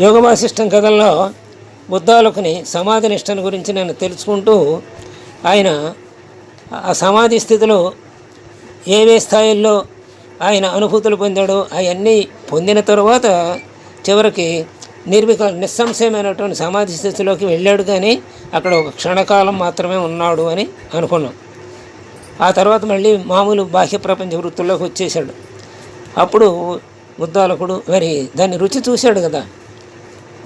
యోగవాసిష్టం కథల్లో బుద్ధాలకుని సమాధి నిష్టను గురించి నేను తెలుసుకుంటూ ఆయన ఆ సమాధి స్థితిలో ఏవే స్థాయిల్లో ఆయన అనుభూతులు పొందాడో అవన్నీ పొందిన తరువాత చివరికి నిర్విక నిస్సంశయమైనటువంటి సమాధి స్థితిలోకి వెళ్ళాడు కానీ అక్కడ ఒక క్షణకాలం మాత్రమే ఉన్నాడు అని అనుకున్నాం. ఆ తర్వాత మళ్ళీ మామూలు బాహ్య ప్రపంచ వృత్తుల్లోకి వచ్చేసాడు అప్పుడు ముద్దాలకుడు మరి దాన్ని రుచి చూశాడు కదా.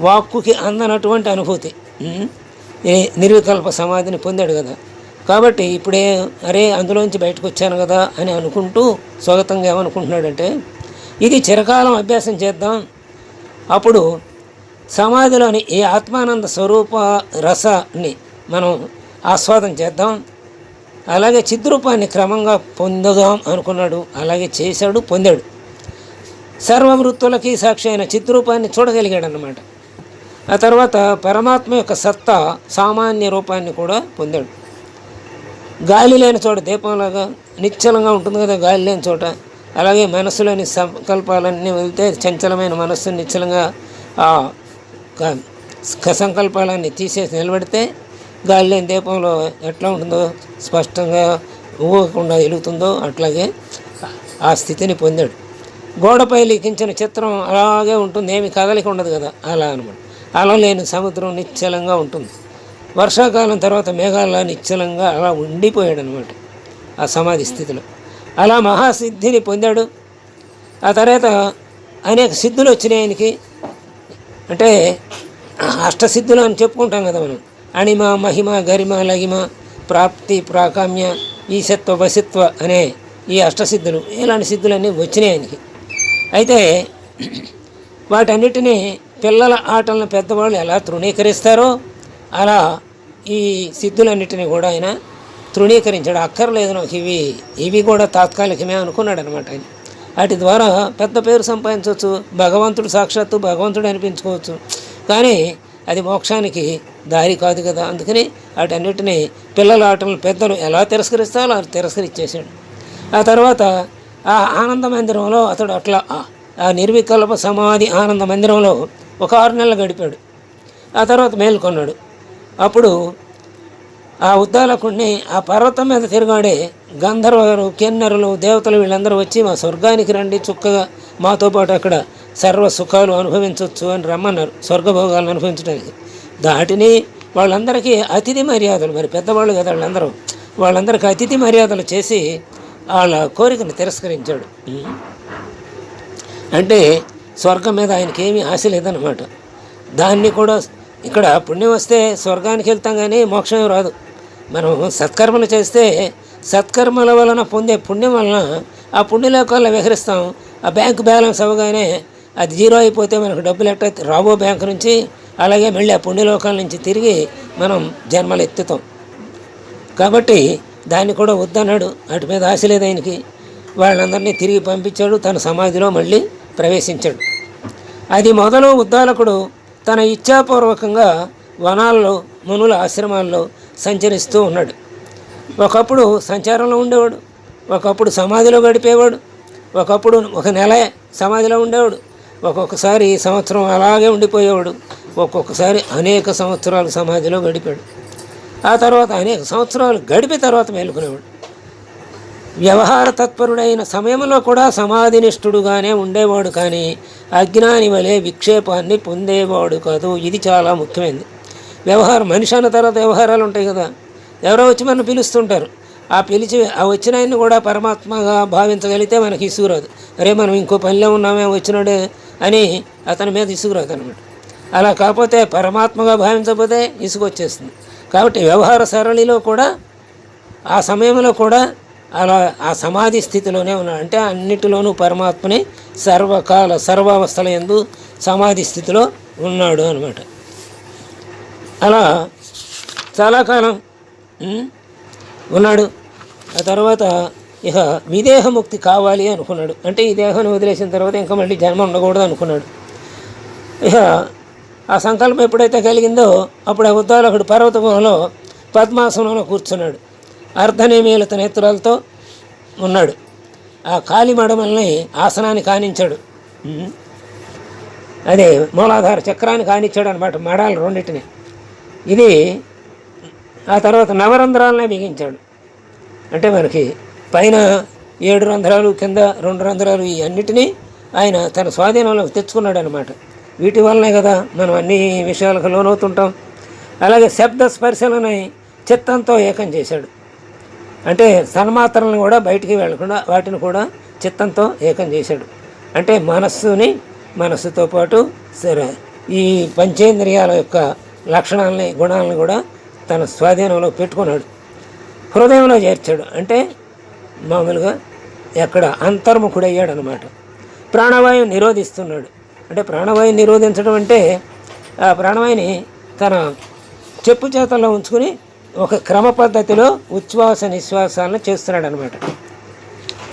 వాక్కుకి అందనటువంటి అనుభూతి. నిర్వికల్ప సమాధిని పొందాడు కదా. కాబట్టి ఇప్పుడే అరే అందులోంచి బయటకు వచ్చాను కదా అని అనుకుంటూ స్వాగతంగా ఏమనుకుంటున్నాడంటే ఇది చిరకాలం అభ్యాసం చేద్దాం. అప్పుడు సమాధిలోని ఈ ఆత్మానంద స్వరూప రసాన్ని మనం ఆస్వాదం చేద్దాం. అలాగే చిద్రూపాన్ని క్రమంగా పొందుదాం అనుకున్నాడు. అలాగే చేశాడు పొందాడు. సర్వవృత్తులకి సాక్షి అయిన చిద్రూపాన్ని చూడగలిగాడు అన్నమాట ఆ తర్వాత పరమాత్మ యొక్క సత్తా సామాన్య రూపాన్ని కూడా పొందాడు. గాలి లేని చోట దీపంలాగా నిశ్చలంగా ఉంటుంది కదా గాలి లేని చోట. అలాగే మనసులోని సంకల్పాలన్నీ వెళ్తే చంచలమైన మనస్సు నిశ్చలంగా ఆ సంకల్పాలన్నీ తీసేసి నిలబెడితే గాలి లేని దీపంలో ఎట్లా ఉంటుందో స్పష్టంగా ఊగకుండా వెలుగుతుందో అట్లాగే ఆ స్థితిని పొందాడు. గోడపై లిఖించిన చిత్రం అలాగే ఉంటుంది ఏమి కదలిక ఉండదు కదా అలా అనమాట అలలేని సముద్రం నిశ్చలంగా ఉంటుంది. వర్షాకాలం తర్వాత మేఘాల నిశ్చలంగా అలా ఉండిపోయాడు అనమాట ఆ సమాధి స్థితిలో. అలా మహాసిద్ధిని పొందాడు. ఆ తర్వాత అనేక సిద్ధులు వచ్చినాయి ఆయనకి. అంటే అష్టసిద్ధులు అని చెప్పుకుంటాం కదా మనం. అణిమ మహిమ గరిమ లగిమ ప్రాప్తి ప్రాకామ్య ఈశత్వ వసిత్వ అనే ఈ అష్టసిద్ధులు ఇలాంటి సిద్ధులన్నీ వచ్చినాయి ఆయనకి. అయితే వాటన్నిటినీ పిల్లల ఆటలను పెద్దవాళ్ళు ఎలా తృణీకరిస్తారో అలా ఈ సిద్ధులన్నిటినీ కూడా ఆయన తృణీకరించాడు. అక్కర్లేదు నాకు ఇవి ఇవి కూడా తాత్కాలికమే అనుకున్నాడు అనమాట ఆయన. వాటి ద్వారా పెద్ద పేరు సంపాదించవచ్చు భగవంతుడు సాక్షాత్తు భగవంతుడు అనిపించుకోవచ్చు. కానీ అది మోక్షానికి దారి కాదు కదా. అందుకని వాటన్నిటిని పిల్లల ఆటలను పెద్దలు ఎలా తిరస్కరిస్తారో అలా తిరస్కరించేశాడు ఆ తర్వాత ఆ ఆనంద మందిరంలో అతడు అట్లా ఆ నిర్వికల్ప సమాధి ఆనంద మందిరంలో ఒక ఆరు నెలలు గడిపాడు. ఆ తర్వాత మేల్కొన్నాడు అప్పుడు ఆ ఉద్దాలకుడిని ఆ పర్వతం మీద తిరగాడే గంధర్వరు కిన్నరులు దేవతలు వీళ్ళందరూ వచ్చి మా స్వర్గానికి రండి చుక్కగా మాతో పాటు అక్కడ సర్వ సుఖాలు అనుభవించవచ్చు అని రమ్మన్నారు. స్వర్గభోగాలను అనుభవించడానికి. దాటిని వాళ్ళందరికీ అతిథి మర్యాదలు మరి పెద్దవాళ్ళు కదా వాళ్ళందరూ. వాళ్ళందరికీ అతిథి మర్యాదలు చేసి వాళ్ళ కోరికను తిరస్కరించాడు. అంటే స్వర్గం మీద ఆయనకి ఏమీ ఆశ లేదనమాట దాన్ని కూడా ఇక్కడ పుణ్యం వస్తే స్వర్గానికి వెళ్తాం కానీ మోక్షం రాదు. మనం సత్కర్మలు చేస్తే సత్కర్మల వలన పొందే పుణ్యం వలన ఆ పుణ్యలోకాల్లో విహరిస్తాం. ఆ బ్యాంకు బ్యాలెన్స్ అవ్వగానే అది జీరో అయిపోతే మనకు డబ్బులు ఎట్ట రాబో బ్యాంక్ నుంచి అలాగే మళ్ళీ ఆ పుణ్యలోకాల నుంచి తిరిగి మనం జన్మలు ఎత్తుతాం. కాబట్టి దాన్ని కూడా వద్దన్నాడు. వాటి మీద ఆశ లేదు ఆయనకి. వాళ్ళందరినీ తిరిగి పంపించాడు తన సమాధిలో మళ్ళీ. ప్రవేశించాడు. అది మొదలు ఉద్దాలకుడు తన ఇచ్ఛాపూర్వకంగా వనాల్లో మునుల ఆశ్రమాల్లో సంచరిస్తూ ఉన్నాడు. ఒకప్పుడు సంచారంలో ఉండేవాడు ఒకప్పుడు సమాధిలో గడిపేవాడు ఒకప్పుడు ఒక నెల సమాధిలో ఉండేవాడు ఒక్కొక్కసారి సంవత్సరం అలాగే ఉండిపోయేవాడు ఒక్కొక్కసారి అనేక సంవత్సరాలు సమాధిలో గడిపాడు. ఆ తర్వాత అనేక సంవత్సరాలు గడిపి తర్వాత మేలుకునేవాడు. వ్యవహార తత్పరుడైన సమయంలో కూడా సమాధినిష్ఠుడుగానే ఉండేవాడు కానీ అజ్ఞాని వలె విక్షేపాన్ని పొందేవాడు కాదు. ఇది చాలా ముఖ్యమైనది. వ్యవహారం మనిషి అన్న తర్వాత వ్యవహారాలు ఉంటాయి కదా. ఎవరో వచ్చి మనం పిలుస్తుంటారు. ఆ పిలిచి ఆ వచ్చిన ఆయన్ని కూడా పరమాత్మగా భావించగలిగితే మనకి ఇసుగురాదు అరే మనం ఇంకో పనిలో ఉన్నామే వచ్చినాడే అని అతని మీద ఇసుగురాదు అనమాట అలా కాకపోతే పరమాత్మగా భావించకపోతే ఇసుగు వచ్చేస్తుంది. కాబట్టి వ్యవహార సరళిలో కూడా ఆ సమయంలో కూడా అలా ఆ సమాధి స్థితిలోనే ఉన్నాడు. అంటే అన్నిటిలోనూ పరమాత్మని సర్వకాల సర్వావస్థల ఎందు సమాధి స్థితిలో ఉన్నాడు అనమాట అలా చాలా కాలం ఉన్నాడు. ఆ తర్వాత ఇక విదేహముక్తి కావాలి అనుకున్నాడు. అంటే ఈ దేహాన్ని వదిలేసిన తర్వాత ఇంకా మళ్ళీ జన్మ ఉండకూడదు అనుకున్నాడు. ఇక ఆ సంకల్పం ఎప్పుడైతే కలిగిందో అప్పుడు ఆ ఉద్దాలకుడు పర్వత గుహలో పద్మాసనంలో కూర్చున్నాడు. అర్ధనిమీలిత నేత్రాలతో ఉన్నాడు. ఆ కాలి మడమల్ని ఆసనాన్ని కానించాడు. అదే మూలాధార చక్రాన్ని కానిచ్చాడు అనమాట మడాలు రెండింటిని. ఇది ఆ తర్వాత నవరంధ్రాలనే బిగించాడు. అంటే మనకి పైన ఏడు రంధ్రాలు కింద రెండు రంధ్రాలు ఈ అన్నిటినీ ఆయన తన స్వాధీనంలోకి తెచ్చుకున్నాడు అనమాట వీటి వల్లనే కదా మనం అన్ని విషయాలకు లోనవుతుంటాం. అలాగే శబ్ద స్పర్శలని చిత్తంతో ఏకం చేశాడు. అంటే సన్మాత్రలను కూడా బయటికి వెళ్ళకుండా వాటిని కూడా చిత్తంతో ఏకం చేశాడు. అంటే మనస్సుని మనస్సుతో పాటు సరే ఈ పంచేంద్రియాల యొక్క లక్షణాలని గుణాలను కూడా తన స్వాధీనంలో పెట్టుకున్నాడు. హృదయంలో చేర్చాడు. అంటే మామూలుగా ఎక్కడ అంతర్ముఖుడయ్యాడు అనమాట ప్రాణవాయువు నిరోధిస్తున్నాడు. అంటే ప్రాణవాయువు నిరోధించడం అంటే ఆ ప్రాణవాయుని తన చెప్పు చేతల్లో ఉంచుకుని ఒక క్రమ పద్ధతిలో ఉచ్ఛ్వాస నిశ్వాసాలను చేస్తున్నాడు అనమాట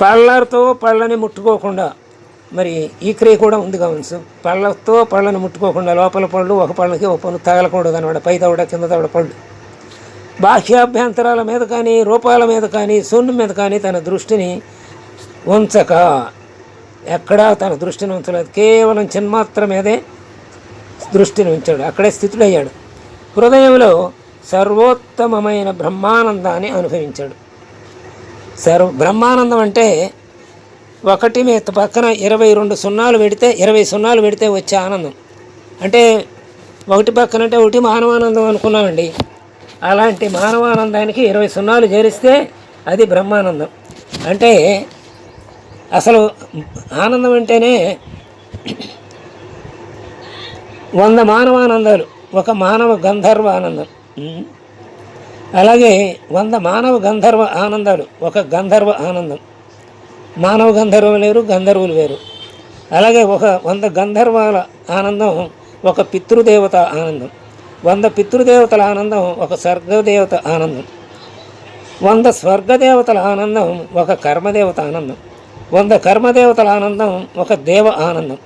పళ్ళతో పళ్ళని ముట్టుకోకుండా మరి ఈ క్రియ కూడా ఉంది కావచ్చు. పళ్ళతో పళ్ళని ముట్టుకోకుండా లోపల పళ్ళు ఒక పళ్ళకి ఒక పళ్ళు తగలకూడదు అనమాట పై తవడ కింద తవడ పళ్ళు. బాహ్యాభ్యంతరాల మీద కానీ రూపాల మీద కానీ శూన్యం మీద కానీ తన దృష్టిని ఉంచక ఎక్కడా తన దృష్టిని ఉంచలేదు. కేవలం చిన్మాత్ర మీదే దృష్టిని ఉంచాడు. అక్కడే స్థితుడయ్యాడు. హృదయంలో సర్వోత్తమమైన బ్రహ్మానందాన్ని అనుభవించాడు. సర్వ బ్రహ్మానందం అంటే ఒకటి మీద పక్కన ఇరవై రెండు సున్నాలు పెడితే ఇరవై సున్నాలు పెడితే వచ్చే ఆనందం. అంటే ఒకటి పక్కన అంటే ఒకటి మానవానందం అనుకున్నామండి. అలాంటి మానవానందానికి ఇరవై సున్నాలు చేరిస్తే అది బ్రహ్మానందం. అంటే అసలు ఆనందం అంటేనే వంద మానవానందాలు ఒక మానవ గంధర్వ ఆనందం అలాగే వంద మానవ గంధర్వ ఆనందాలు ఒక గంధర్వ ఆనందం. మానవ గంధర్వం లేరు గంధర్వులు వేరు. అలాగే ఒక వంద గంధర్వాల ఆనందం ఒక పితృదేవత ఆనందం. వంద పితృదేవతల ఆనందం ఒక స్వర్గదేవత ఆనందం. వంద స్వర్గదేవతల ఆనందం ఒక కర్మదేవత ఆనందం. వంద కర్మదేవతల ఆనందం ఒక దేవ ఆనందం.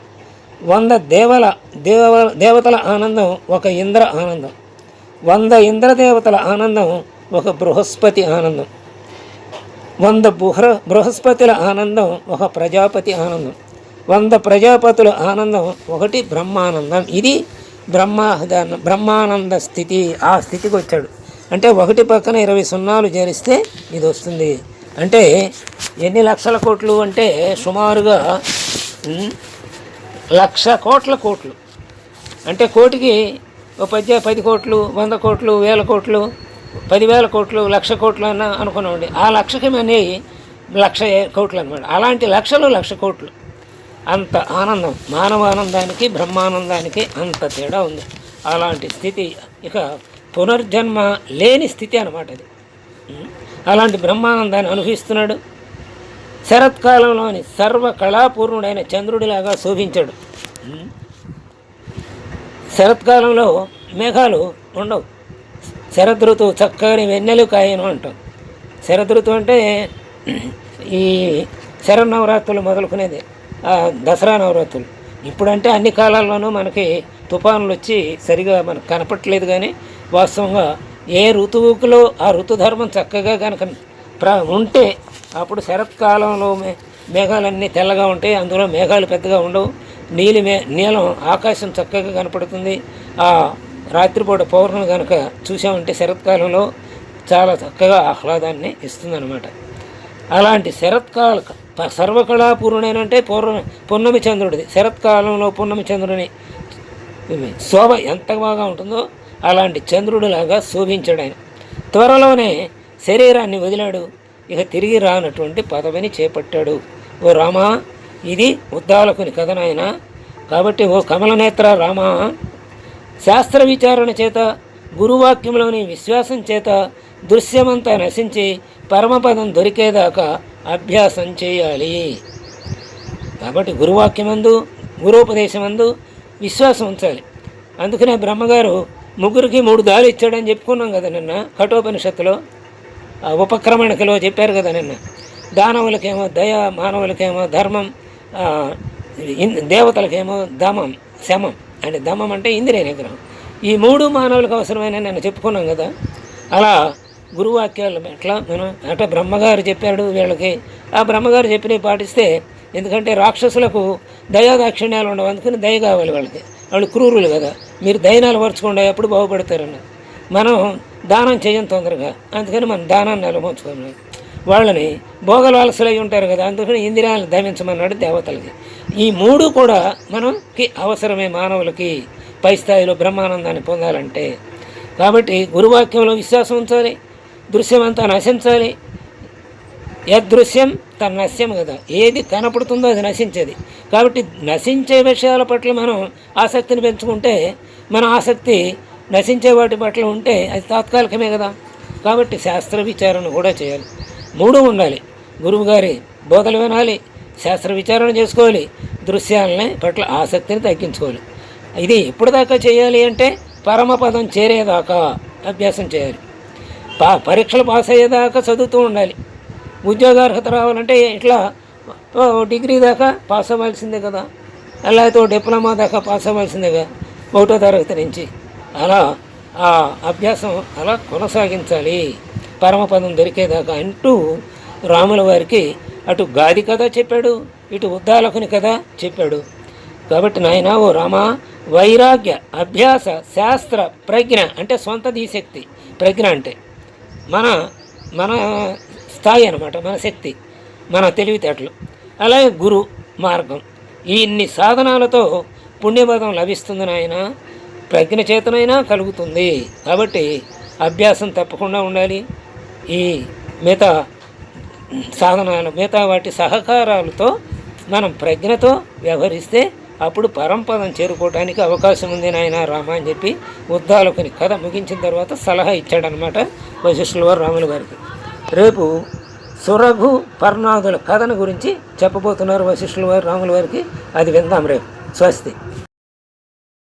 వంద దేవల దేవ దేవతల ఆనందం ఒక ఇంద్ర ఆనందం. వంద ఇంద్రదేవతల ఆనందం ఒక బృహస్పతి ఆనందం. వంద బృహ బృహస్పతుల ఆనందం ఒక ప్రజాపతి ఆనందం. వంద ప్రజాపతుల ఆనందం ఒకటి బ్రహ్మానందం. ఇది బ్రహ్మాదాన బ్రహ్మానంద స్థితి ఆ స్థితికి వచ్చాడు. అంటే ఒకటి పక్కన ఇరవై సున్నాలు చేరిస్తే ఇది వస్తుంది. అంటే ఎన్ని లక్షల కోట్లు అంటే సుమారుగా లక్ష కోట్ల కోట్లు. అంటే కోటికి పద్య పది కోట్లు వంద కోట్లు వేల కోట్లు పదివేల కోట్లు లక్ష కోట్లు అన్న అనుకున్నామండి. ఆ లక్షకి అనేవి లక్ష కోట్లు అనమాట. అలాంటి లక్షలు లక్ష కోట్లు. అంత ఆనందం. మానవ ఆనందానికి బ్రహ్మానందానికి అంత తేడా ఉంది. అలాంటి స్థితి ఇక పునర్జన్మ లేని స్థితి అనమాట అది. అలాంటి బ్రహ్మానందాన్ని అనుభవిస్తున్నాడు. శరత్కాలంలోని సర్వ కళాపూర్ణుడైన చంద్రుడిలాగా శోభించాడు. శరత్కాలంలో మేఘాలు ఉండవు. శరదృతువు చక్కని వెన్నెలు కాయను అంటాం. శరదృతువు అంటే ఈ శరన్నవరాత్రులు మొదలుకునేది. దసరా నవరాత్రులు. ఇప్పుడంటే అన్ని కాలాల్లోనూ మనకి తుఫానులు వచ్చి సరిగా మనకు కనపట్లేదు కానీ వాస్తవంగా ఏ ఋతువుకులో ఆ ఋతుధర్మం చక్కగా కనుక ప్ర ఉంటే అప్పుడు శరత్కాలంలో మే మేఘాలన్నీ తెల్లగా ఉంటాయి. అందులో మేఘాలు పెద్దగా ఉండవు. నీలిమే నీలం ఆకాశం చక్కగా కనపడుతుంది. ఆ రాత్రిపూట పౌర్ణమి కనుక చూసామంటే శరత్కాలంలో చాలా చక్కగా ఆహ్లాదాన్ని ఇస్తుందన్నమాట. అలాంటి శరత్కాల ప- సర్వకళాపూర్ణుడైన అంటే పూర్ణ పున్నమి చంద్రుడిది. శరత్కాలంలో పున్నమి చంద్రుని శోభ ఎంత బాగా ఉంటుందో అలాంటి చంద్రుడిలాగా శోభించాడు ఆయన త్వరలోనే శరీరాన్ని వదిలాడు. ఇక తిరిగి రానటువంటి పదవిని చేపట్టాడు. ఓ రామా ఇది ఉద్దాలకుని కథ నాయన కాబట్టి ఓ కమలనేత్ర రామ శాస్త్ర విచారణ చేత గురువాక్యంలోని విశ్వాసం చేత దృశ్యమంతా నశించి పరమపదం దొరికేదాకా అభ్యాసం చేయాలి. కాబట్టి గురువాక్యమందు గురోపదేశమందు విశ్వాసం ఉంచాలి. అందుకనే బ్రహ్మగారు ముగ్గురికి మూడు దారి ఇచ్చాడని చెప్పుకున్నాం కదా నిన్న కఠోపనిషత్తులో. ఆ ఉపక్రమణికలో చెప్పారు కదా నిన్న. దానవులకేమో దయ మానవులకేమో ధర్మం దేవతలకేమో దమం శమం. అంటే దమం అంటే ఇంద్రియ నిగ్రహం. ఈ మూడు మానవులకు అవసరమైన నేను చెప్పుకున్నాం కదా అలా గురువాక్యాలు ఎట్లా మనం అంటే బ్రహ్మగారు చెప్పాడు వీళ్ళకి. ఆ బ్రహ్మగారు చెప్పినవి పాటిస్తే ఎందుకంటే రాక్షసులకు దయాదాక్షిణ్యాలు ఉండవు అందుకని దయ కావాలి వాళ్ళకి. వాళ్ళు క్రూరులు కదా మీరు దయనాలు పరచుకుండా అప్పుడు బాగుపడతారన్నారు. మనం దానం చేయం తొందరగా అందుకని మనం దానాన్ని నిలబోచుకోవాలి వాళ్ళని భోగలు ఉంటారు కదా అందుకని ఇందిరాలను దమించమన్నాడు దేవతలకి. ఈ మూడు కూడా మనకి అవసరమే మానవులకి. పై స్థాయిలో బ్రహ్మానందాన్ని పొందాలంటే. కాబట్టి గురువాక్యంలో విశ్వాసం ఉంచాలి దృశ్యమంతా నశించాలి. యదృశ్యం తన నశ్యం కదా ఏది కనపడుతుందో అది నశించేది. కాబట్టి నశించే విషయాల పట్ల మనం ఆసక్తిని పెంచుకుంటే మన ఆసక్తి నశించే వాటి పట్ల ఉంటే అది తాత్కాలికమే కదా. కాబట్టి శాస్త్ర విచారణ కూడా చేయాలి. మూడు ఉండాలి. గురువుగారి బోధలు వినాలి శాస్త్ర విచారణ చేసుకోవాలి దృశ్యాలని పట్ల ఆసక్తిని తగ్గించుకోవాలి. ఇది ఎప్పుడు దాకా చేయాలి అంటే పరమపదం చేరేదాకా అభ్యాసం చేయాలి. పా పరీక్షలు పాస్ అయ్యేదాకా చదువుతూ ఉండాలి. ఉద్యోగార్హత రావాలంటే ఇట్లా ఓ డిగ్రీ దాకా పాస్ అవ్వాల్సిందే కదా. లేకపోతే ఓ డిప్లొమా దాకా పాస్ అవ్వాల్సిందే కదా. ఒకటో తరగతి నుంచి. అలా ఆ అభ్యాసం అలా కొనసాగించాలి. పరమపదం దొరికేదాకా అంటూ రాముల వారికి అటు గాది కథ చెప్పాడు ఇటు ఉద్దాలకుని కథ చెప్పాడు. కాబట్టి నాయన ఓ రామ వైరాగ్య అభ్యాస శాస్త్ర ప్రజ్ఞ అంటే సొంత దీశక్తి. ప్రజ్ఞ అంటే మన మన స్థాయి అనమాట మన శక్తి మన తెలివితేటలు. అలాగే గురు మార్గం. ఈ ఇన్ని సాధనాలతో పుణ్యపదం లభిస్తుంది నాయన ప్రజ్ఞ చేతనైనా కలుగుతుంది. కాబట్టి అభ్యాసం తప్పకుండా ఉండాలి. ఈ మిగతా సాధనాలు మిగతా వాటి సహకారాలతో మనం ప్రజ్ఞతో వ్యవహరిస్తే అప్పుడు పరంపదం చేరుకోవడానికి అవకాశం ఉంది నాయన రామ అని చెప్పి ఉద్దాలకుని కథ ముగించిన తర్వాత సలహా ఇచ్చాడనమాట వశిష్ఠుల వారు రాములు గారికి. రేపు సురఘు పర్ణాదుల కథను గురించి చెప్పబోతున్నారు వశిష్ఠుల వారు రాముల వారికి అది విందాం రేపు. స్వస్తి.